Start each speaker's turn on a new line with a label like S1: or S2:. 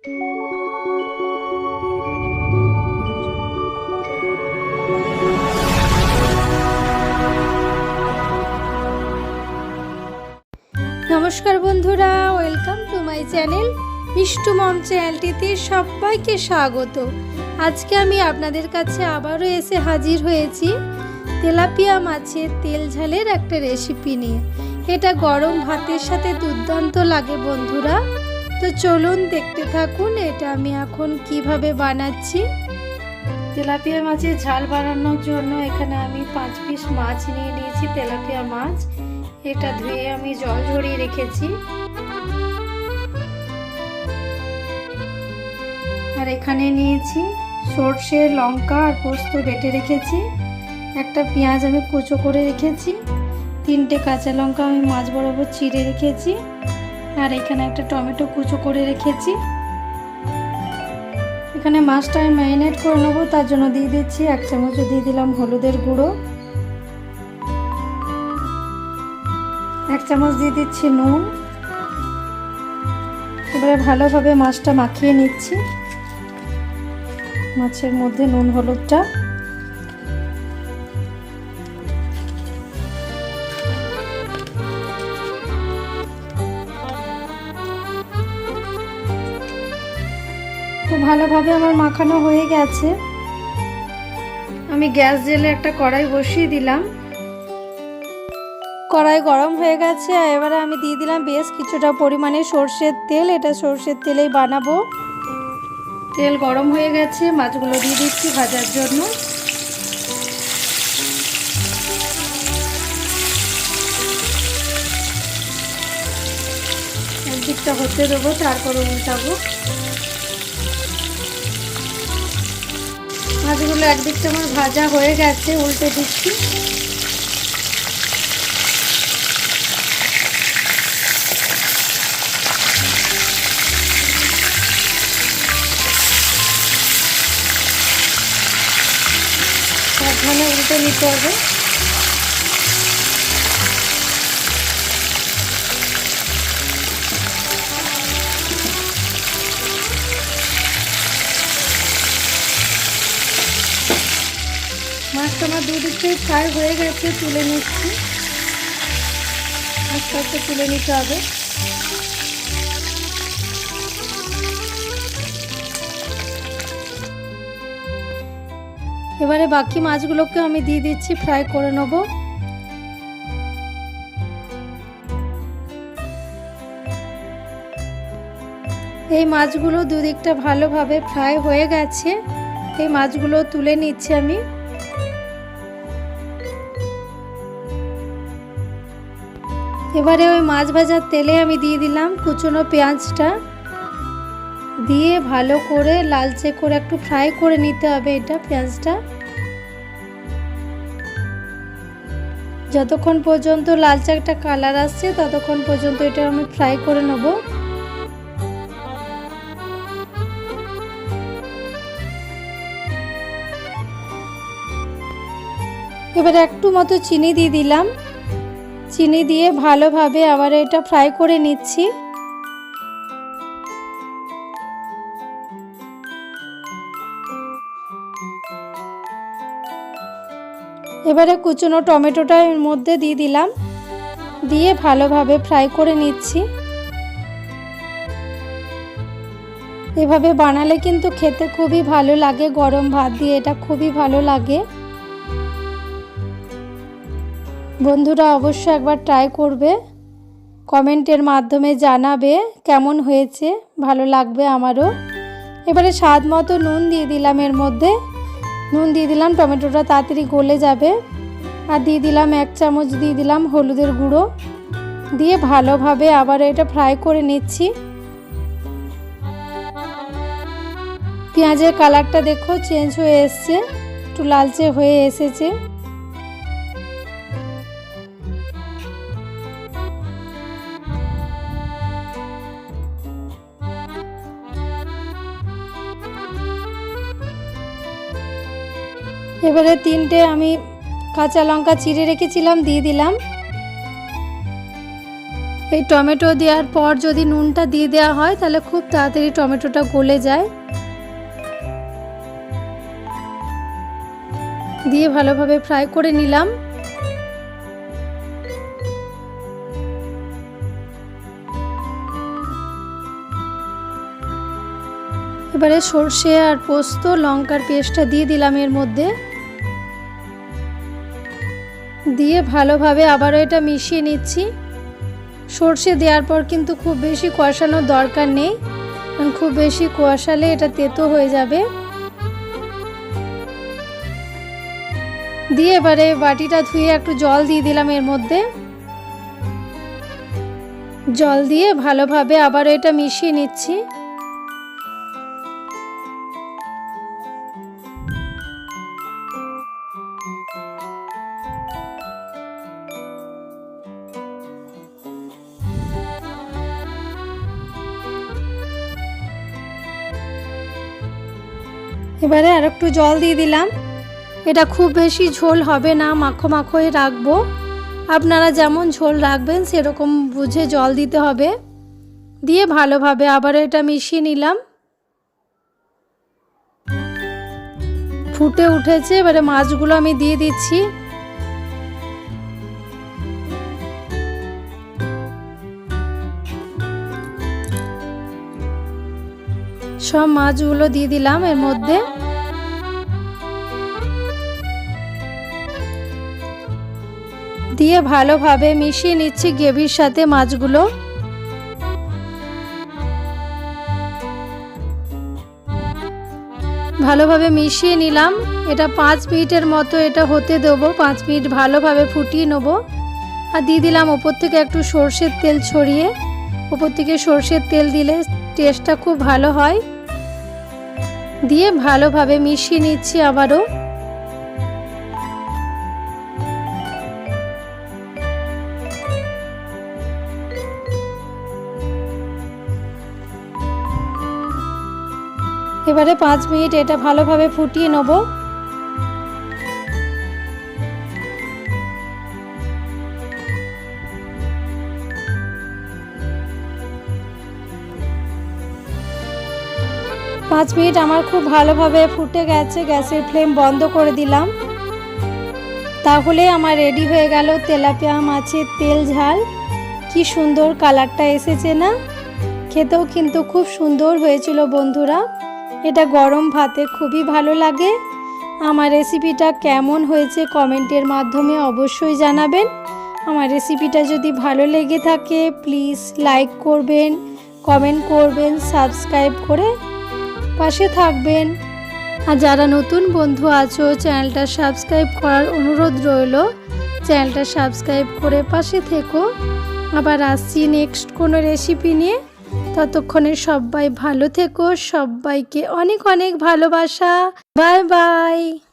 S1: নমস্কার বন্ধুরা welcome to my channel Mishtu mom চ্যানেলটিতে সবাইকে স্বাগত। আজকে আমি আপনাদের কাছে আবারও এসে হাজির হয়েছি তেলাপিয়া মাছের তেল ঝালের একটা রেসিপি নিয়ে। এটা গরম ভাতের সাথে দুর্দান্ত লাগে বন্ধুরা। তো চলুন দেখতে থাকুন এটা আমি এখন কীভাবে বানাচ্ছি। তেলাপিয়া মাছের ঝাল বানানোর জন্য এখানে আমি পাঁচ পিস মাছ নিয়ে নিয়েছি, তেলাপিয়া মাছ। এটা ধুয়ে আমি জল ঝরিয়ে রেখেছি। আর এখানে নিয়েছি সর্ষে, লঙ্কা আর পোস্ত বেটে রেখেছি। একটা পেঁয়াজ আমি কুচো করে রেখেছি। তিনটে কাঁচা লঙ্কা আমি মাছ বরাবর চিড়ে রেখেছি। আর এখানে একটা টমেটো কুচো করে রেখেছি। এখানে মাছটা আমি ম্যারিনেট করে নেব, তার জন্য দিয়ে দিচ্ছি এক চামচ দিয়ে দিলাম হলুদের গুঁড়ো। এক চামচ দিয়ে দিচ্ছি নুন। এবারে ভালোভাবে মাছটা মাখিয়ে নিচ্ছি। মাছের মধ্যে নুন, হলুদটা। ভালোভাবে আমার মাখানো হয়ে গেছে। আমি গ্যাস জেলে একটা কড়াই বসিয়ে দিলাম। কড়াই গরম হয়ে গেছে আর এবারে আমি দিয়ে দিলাম বেশ কিছুটা পরিমাণে সর্ষের তেল। এটা সর্ষের তেলেই বানাবো। তেল গরম হয়ে গেছে, মাছগুলো দিয়ে দিচ্ছি ভাজার জন্য। একদিকটা হতে দেবো, তারপর উল্টাবো। মাছগুলো একদিকটা আমার ভাজা হয়ে গেছে উল্টে দিচ্ছি। সাবধানে উল্টে নিতে হবে। থেকে ফ্রাই হয়ে গেছে, তুলে নিচ্ছি। আস্তে আস্তে তুলে নিতে হবে। এবারে বাকি মাছগুলোকে আমি দিয়ে দিচ্ছি, ফ্রাই করে নেব। এই মাছগুলো দুদিকটা ভালোভাবে ফ্রাই হয়ে গেছে। এই মাছগুলো তুলে নিচ্ছি আমি। এবারে ওই মাছ ভাজার তেলে আমি দিয়ে দিলাম কুচনো পেঁয়াজটা। দিয়ে ভালো করে লালচে করে একটু ফ্রাই করে নিতে হবে এটা পেঁয়াজটা। যতক্ষণ পর্যন্ত লালচে একটা কালার আসছে, ততক্ষণ পর্যন্ত এটা আমি ফ্রাই করে নেব। এবারে একটু মতো চিনি দিয়ে দিলাম। চিনি দিয়ে ভালোভাবে আবার এটা ফ্রাই করে নিচ্ছি। এবারে কুচনো টমেটোটা এর মধ্যে দিয়ে দিলাম। দিয়ে ভালোভাবে ফ্রাই করে নিচ্ছি। এভাবে বানালে কিন্তু খেতে খুবই ভালো লাগে, গরম ভাত দিয়ে এটা খুবই ভালো লাগে। বন্ধুরা অবশ্যই একবার ট্রাই করবে। কমেন্টের মাধ্যমে জানাবে কেমন হয়েছে, ভালো লাগবে আমারও। এবারে স্বাদ মতো নুন দিয়ে দিলাম এর মধ্যে। নুন দিয়ে দিলাম, টমেটোটা তাড়াতাড়ি গলে যাবে। আর দিয়ে দিলাম এক চামচ, দিয়ে দিলাম হলুদের গুঁড়ো। দিয়ে ভালোভাবে আবার এটা ফ্রাই করে নিচ্ছি। পেঁয়াজের কালারটা দেখো চেঞ্জ হয়ে এসছে, একটু লালচে হয়ে এসেছে। এবারে তিনটে আমি কাঁচা লঙ্কা চিড়ে রেখেছিলাম, দিয়ে দিলাম। এই টমেটো দেওয়ার পর যদি নুনটা দিয়ে দেওয়া হয়, তাহলে খুব তাড়াতাড়ি টমেটোটা গলে যায়। দিয়ে ভালোভাবে ফ্রাই করে নিলাম। এবারে সর্ষে আর পোস্ত, লঙ্কার পেস্টটা দিয়ে দিলাম এর মধ্যে। দিয়ে ভালোভাবে আবারও এটা মিশিয়ে নিচ্ছি। সর্ষে দেওয়ার পর কিন্তু খুব বেশি কষানোর দরকার নেই। কারণ খুব বেশি কষালে এটা তেতো হয়ে যাবে। দিয়ে এবারে বাটিটা ধুয়ে একটু জল দিয়ে দিলাম এর মধ্যে। জল দিয়ে ভালোভাবে আবার এটা মিশিয়ে নিচ্ছি। এবারে আর একটু জল দিয়ে দিলাম। এটা খুব বেশি ঝোল হবে না, মাখো মাখোই রাখব। আপনারা যেমন ঝোল রাখবেন, সেরকম বুঝে জল দিতে হবে। দিয়ে ভালোভাবে আবার এটা মিশিয়ে নিলাম। ফুটে উঠেছে, এবারে মাছগুলো আমি দিয়ে দিচ্ছি। সব মাছগুলো দিয়ে দিলাম এর মধ্যে। দিয়ে ভালোভাবে মিশিয়ে নিচ্ছি গ্রেভির সাথে মাছগুলো। ভালোভাবে মিশিয়ে নিলাম। এটা পাঁচ মিনিটের মতো এটা হতে দেবো। পাঁচ মিনিট ভালোভাবে ফুটিয়ে নেব। আর দিয়ে দিলাম ওপর থেকে একটু সর্ষের তেল ছড়িয়ে। ওপর থেকে সর্ষের তেল দিলে টেস্টটা খুব ভালো হয়। দিয়ে ভালোভাবে মিশিয়ে নিচ্ছি আবারও। এবারে পাঁচ মিনিট এটা ভালোভাবে ফুটিয়ে নেব। পাঁচ মিনিট আমার খুব ভালোভাবে ফুটে গেছে, গ্যাসের ফ্লেম বন্ধ করে দিলাম। তাহলে আমার রেডি হয়ে গেল তেলাপিয়া মাছের তেল ঝাল। কি সুন্দর কালারটা এসেছে না? খেতেও কিন্তু খুব সুন্দর হয়েছিল বন্ধুরা। এটা গরম ভাতে খুবই ভালো লাগে। আমার রেসিপিটা কেমন হয়েছে কমেন্টের মাধ্যমে অবশ্যই জানাবেন। আমার রেসিপিটা যদি ভালো লেগে থাকে, প্লিজ লাইক করবেন, কমেন্ট করবেন, সাবস্ক্রাইব করে পাশে থাকবেন। আর যারা নতুন বন্ধু আছো, চ্যানেলটা সাবস্ক্রাইব করার অনুরোধ রইল। চ্যানেলটা সাবস্ক্রাইব করে পাশে থেকো। আবার আসছি নেক্সট কোনো রেসিপি নিয়ে। ততক্ষণে সবাই ভালো থেকো। সবাইকে অনেক অনেক ভালোবাসা। Bye bye.